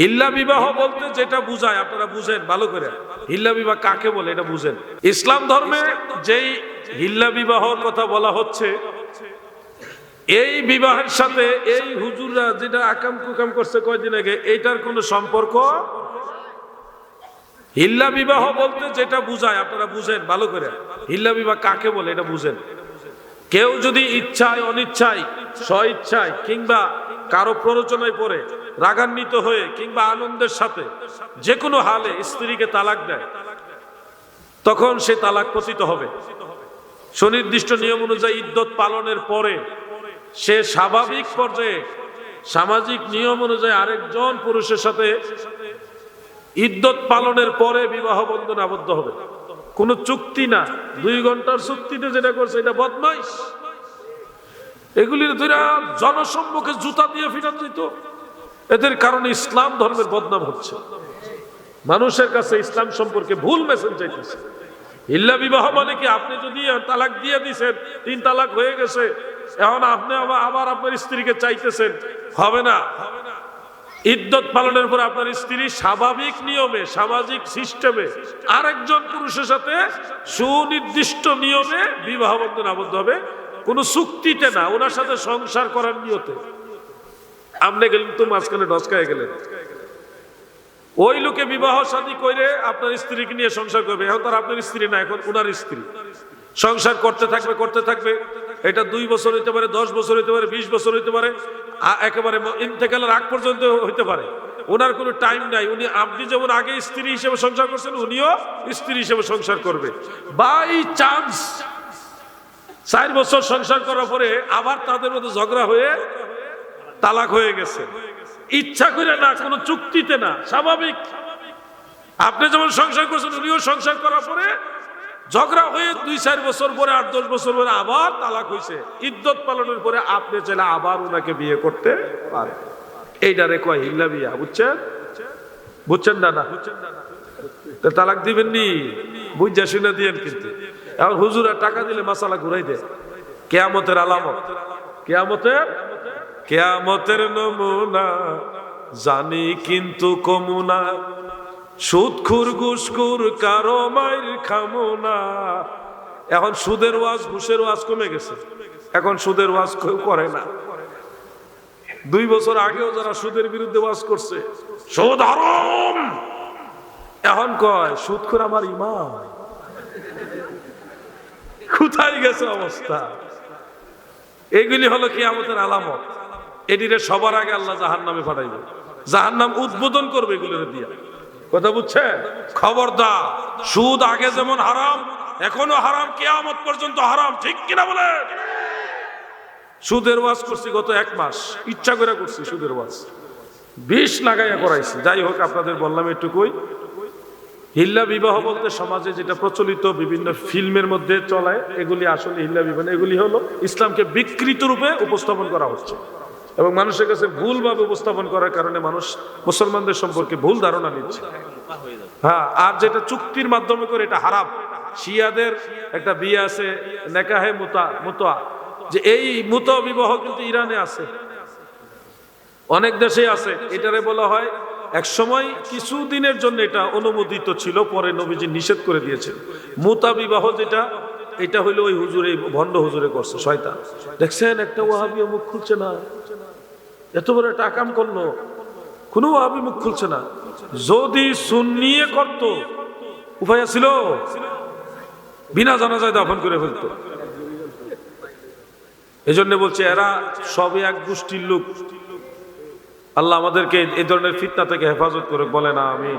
হিল্লা বিবাহ বলতে যেটা বুঝায়, আপনারা বুঝেন, ভালো করে। হিল্লা বিবাহ কাকে বলে, এটা বুঝেন। ইসলাম ধর্মে যেই হিল্লা বিবাহর কথা বলা হচ্ছে, এই বিবাহের সাথে এই হুজুররা যেটা আকাম কুকাম করছে কয়দিন আগে এইটার কোনো সম্পর্ক? হিল্লা বিবাহ বলতে যেটা বুঝায়, আপনারা বুঝেন, ভালো করে। হিল্লা বিবাহ কাকে বলে, এটা বুঝেন। কেউ যদি ইচ্ছায়, অনিচ্ছায়, স্বইচ্ছায় কিংবা কারও প্ররোচনায় পড়ে, রাগান্বিত হয়ে কিংবা আনন্দের সাথে যে কোনো হালে স্ত্রীকে তালাক দেয়, তখন সে তালাক পতিত হবে। সুনির্দিষ্ট নিয়ম অনুযায়ী ইদ্যত পালনের পরে সে স্বাভাবিক পর্যায়ে, সামাজিক নিয়ম অনুযায়ী আরেকজন পুরুষের সাথে ইদ্যত পালনের পরে বিবাহ বন্ধন আবদ্ধ হবে। কোনো চুক্তি না। দুই ঘণ্টার চুক্তিতে যেটা করছে, এটা বদমাইশ। এগুলির ধরা জনসম্মুখে জুতা দিয়ে ফিরান যেত এদের কারণে ইসলাম ধর্মের বদনাম হচ্ছে। মানুষের কাছে ইসলাম সম্পর্কে ভুল মেসেজ চাইতেছে। ইল্লা বিবাহ মানে কি? আপনি যদি তালাক দিয়ে দিছেন, তিন তালাক হয়ে গেছে, এখন আপনি আবার আপনার স্ত্রীকে চাইতেছেন। হবে না। ইদ্যত পালনের পর আপনার স্ত্রী স্বাভাবিক নিয়মে, সামাজিক সিস্টেমে আরেকজন পুরুষের সাথে সুনির্দিষ্ট নিয়মে বিবাহ বন্ধন আবদ্ধ হবে। কোনো চুক্তিতে না, ওনার সাথে সংসার করার নিয়তে। আপনি গেলেন তো মাঝখানে ডসকায় গেলেন। ওই লোকে বিবাহ শাদী করে আপনার স্ত্রীকে নিয়ে সংসার করবে। এখন তার আপনার স্ত্রী না, এখন ওনার স্ত্রী। সংসার করতে থাকবে করতে থাকবে। এটা দুই বছর হইতে পারে, দশ বছর হইতে পারে, বিশ বছর হইতে পারে একেবারে ইন্তেকালের আগ পর্যন্ত হইতে পারে। ওনার কোনো টাইম নাই। উনি, আপনি যেমন আগে স্ত্রী হিসেবে সংসার করছেন, উনিও স্ত্রী হিসেবে সংসার করবে। বাই চান্স চার বছর সংসার করার পরে আবার তাদের মধ্যে ঝগড়া হয়ে তালাক হয়ে গেছে। ইচ্ছা করে না, কোনো চুক্তিতে না, স্বাভাবিক। আপনি যেমন সংসার করছেন, উনিও সংসার করার পরে ঝগড়া হয়ে দুই, চার বছর পরে, আট, দশ বছর পরে আবার তালাক হয়েছে ইদ্যত পালনের পরে আপনি চাইলে আবার ওনাকে বিয়ে করতে পারেন। এইটারে কয়, হিল্লা বিয়া, বুঝছেন? বুঝছেন না না? তালাক দিবেন নি বুঝা শুনে দিয়েন কিন্তু। এখন হুজুরা টাকা দিলে মাসালা ঘুরাই দেয় কেয়ামতের আলামত। কেয়ামতের? কেয়ামতের নমুনা। জানি কিন্তু কমুনা। সুদখুর ঘুসখুর কারও মাইর খামোনা। এখন সুদের ওয়াজ, ঘুষের ওয়াজ কমে গেছে। এখন সুদের ওয়াজ করে না। দুই বছর আগেও যারা সুদের বিরুদ্ধে ওয়াজ করছে, সুদ হারাম। এখন কয়, সুদখোর আমার ইমান কোথায় গেছে অবস্থা? এগুলি হলো কি আমাদের আলামত। এটিরে সবার আগে আল্লাহ জাহান নামে পাঠাইবে। জাহান নাম উদ্বোধন করবে এগুলোর দিয়া। কথা বুঝছেন? খবরদার, সুদ আগে যেমন হারাম, এখনও হারাম, কেয়ামত পর্যন্ত হারাম, ঠিক কিনা বলে সুদের ওয়াজ করছি গত এক মাস, ইচ্ছা করে করছি সুদের ওয়াজ। বিষ লাগাইয়া করাইছি, যাই হোক, আপনাদের বললাম এটুকুই। হিল্লা বিবাহ বলতে সমাজে যেটা প্রচলিত বিভিন্ন ফিল্মের মধ্যে চলায়, এগুলি আসলে হিল্লা বিবাহ এগুলি হলো ইসলামকে বিকৃত রূপে উপস্থাপন করা হচ্ছে এবং মানুষের কাছে ভুলভাবে উপস্থাপন করার কারণে মানুষ মুসলমানদের সম্পর্কে ভুল ধারণা নিচ্ছে। হ্যাঁ আর যেটা চুক্তির মাধ্যমে করে এটা হারাম। শিয়াদের একটা বিয়ে আছে, নেকাহে মুতা মুতা যে এই মুত বিবাহ কিন্তু ইরানে আছে। অনেক দেশে আছে। এটারে বলা হয় এক সময় কিছু দিনের জন্য এটা অনুমোদিত ছিল, পরে নবীজি নিষেধ করে দিয়েছেন। মুতা বিবাহ যেটা, এটা হইল ওই হুজুরে ভণ্ড হুজুরে করছে, শয়তান। দেখছেন, একটা ওয়াহাবিও মুখ খুলছে না। এত বড় একটা আকাম করল। কোনো ওয়াহাবি মুখ খুলছে না। যদি সুন্নিয়ে করত, উপায় ছিল? বিনা জানাজায় দাফন করে ফেলতো। এই জন্য বলছে, এরা সবে এক গোষ্ঠীর লোক। আল্লাহ আমাদেরকে এই ধরনের ফিতনা থেকে হেফাজত করে বলে না আমি